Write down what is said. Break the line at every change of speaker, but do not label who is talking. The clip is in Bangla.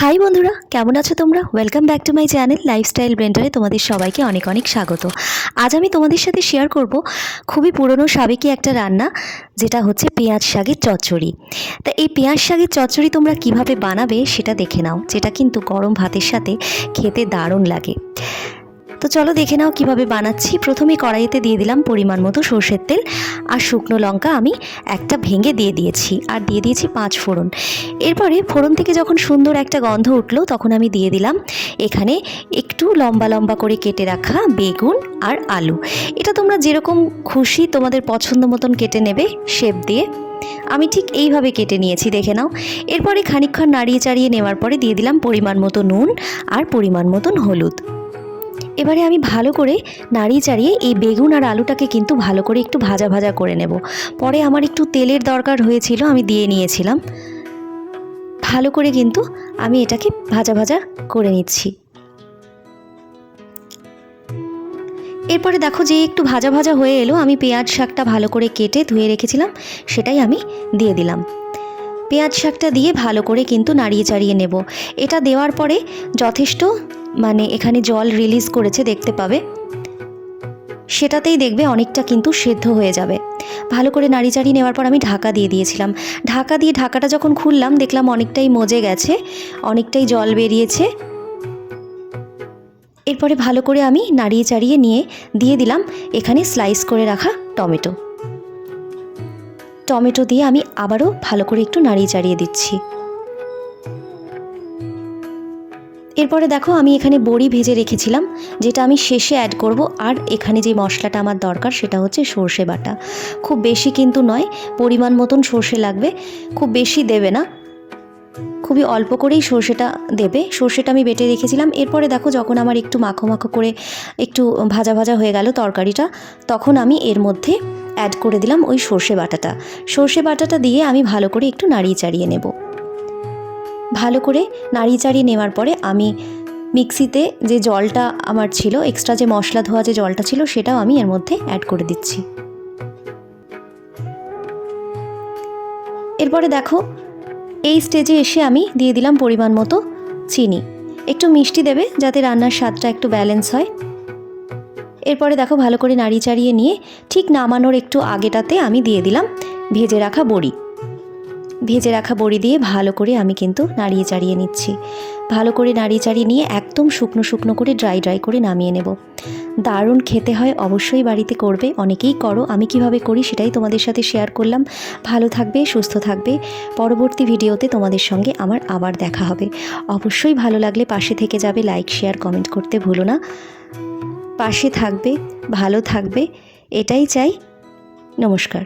হাই বন্ধুরা, কেমন আছো তোমরা? Welcome back to my channel lifestyle ব্রেন্ডারে তোমাদের সবাইকে অনেক অনেক স্বাগত। আজ আমি তোমাদের সাথে শেয়ার করব খুবই পুরনো সাবেকি একটা রান্না, যেটা হচ্ছে পেঁয়াজ শাকের চচ্চড়ি। তা এই পেঁয়াজ শাগের চচ্চড়ি তোমরা কীভাবে বানাবে সেটা দেখে নাও, যেটা কিন্তু গরম ভাতের সাথে খেতে দারুণ লাগে। তো চলো দেখে নাও কীভাবে বানাচ্ছি। প্রথমে কড়াইতে দিয়ে দিলাম পরিমাণ মতো সর্ষের তেল আর শুকনো লঙ্কা আমি একটা ভেঙে দিয়ে দিয়েছি আর দিয়ে দিয়েছি পাঁচ ফোড়ন। এরপরে ফোড়ন থেকে যখন সুন্দর একটা গন্ধ উঠল তখন আমি দিয়ে দিলাম এখানে একটু লম্বা লম্বা করে কেটে রাখা বেগুন আর আলু। এটা তোমরা যেরকম খুশি তোমাদের পছন্দ মতন কেটে নেবে শেপ দিয়ে। আমি ঠিক এইভাবে কেটে নিয়েছি, দেখে নাও। এরপরে খানিকক্ষণ নাড়িয়ে চাড়িয়ে নেওয়ার পরে দিয়ে দিলাম পরিমাণ মতো নুন আর পরিমাণ মতন হলুদ। এবারে আমি ভালো করে নাড়িয়ে চাড়িয়ে এই বেগুন আর আলুটাকে কিন্তু ভালো করে একটু ভাজা ভাজা করে নেব। পরে আমার একটু তেলের দরকার হয়েছিল, আমি দিয়ে নিয়েছিলাম। ভালো করে কিন্তু আমি এটাকে ভাজা ভাজা করে নিচ্ছি। এরপরে দেখো যে একটু ভাজা ভাজা হয়ে এলো, আমি পেঁয়াজ শাকটা ভালো করে কেটে ধুয়ে রেখেছিলাম, সেটাই আমি দিয়ে দিলাম। পেঁয়াজ শাকটা দিয়ে ভালো করে কিন্তু নাড়িয়ে চাড়িয়ে নেব। এটা দেওয়ার পরে যথেষ্ট মানে এখানে জল রিলিজ করেছে, দেখতে পাবে। সেটাতেই দেখবে অনেকটা কিন্তু সেদ্ধ হয়ে যাবে। ভালো করে নাড়ি চাড়িয়ে নেওয়ার পর আমি ঢাকা দিয়ে দিয়েছিলাম। ঢাকা দিয়ে ঢাকাটা যখন খুললাম, দেখলাম অনেকটাই মজে গেছে, অনেকটাই জল বেরিয়েছে। এরপরে ভালো করে আমি নাড়িয়ে চাড়িয়ে নিয়ে দিয়ে দিলাম এখানে স্লাইস করে রাখা টমেটো। টমেটো দিয়ে আমি আবারও ভালো করে একটু নাড়িয়ে চাড়িয়ে দিচ্ছি। এরপরে দেখো আমি এখানে বড়ি ভেজে রেখেছিলাম, যেটা আমি শেষে অ্যাড করব। আর এখানে যে মশলাটা আমার দরকার সেটা হচ্ছে সর্ষে বাটা। খুব বেশি কিন্তু নয়, পরিমাণ মতন সর্ষে লাগবে, খুব বেশি দেবে না। খুবই অল্প করেই সর্ষেটা দেবে। সর্ষেটা আমি বেটে রেখেছিলাম। এরপরে দেখো যখন আমার একটু মাখো মাখো করে একটু ভাজা ভাজা হয়ে গেল তরকারিটা, তখন আমি এর মধ্যে অ্যাড করে দিলাম ওই সর্ষে বাটাটা। সর্ষে বাটাটা দিয়ে আমি ভালো করে একটু নাড়িয়ে চাড়িয়ে নেব। ভালো করে নাড়িয়ে চাড়িয়ে নেওয়ার পরে আমি মিক্সিতে যে জলটা আমার ছিল এক্সট্রা যে মশলা ধোয়া যে জলটা ছিল, সেটাও আমি এর মধ্যে অ্যাড করে দিচ্ছি। এরপরে দেখো, এই স্টেজে এসে আমি দিয়ে দিলাম পরিমাণ মতো চিনি। একটু মিষ্টি দেবে যাতে রান্নার স্বাদটা একটু ব্যালেন্স হয়। এরপরে দেখো, ভালো করে নাড়িয়ে চাড়িয়ে নিয়ে ঠিক নামানোর একটু আগেটাতে আমি দিয়ে দিলাম ভেজে রাখা বড়ি। ভেজে রাখা বড়ি দিয়ে ভালো করে আমি কিন্তু নাড়িয়ে চাড়িয়ে নিচ্ছি। ভালো করে নাড়িয়ে চাড়িয়ে নিয়ে একদম শুকনো শুকনো করে ড্রাই ড্রাই করে নামিয়ে নেব। দারুণ খেতে হয়, অবশ্যই বাড়িতে করবে, অনেকেই করো, আমি কীভাবে করি সেটাই তোমাদের সাথে শেয়ার করলাম। ভালো থাকবে, সুস্থ থাকবে, পরবর্তী ভিডিওতে তোমাদের সঙ্গে আমার আবার দেখা হবে। অবশ্যই ভালো লাগলে পাশে থেকে যাবে লাইক শেয়ার কমেন্ট করতে ভুলো না। পাশে থাকবে, ভালো থাকবে, এটাই চাই, নমস্কার।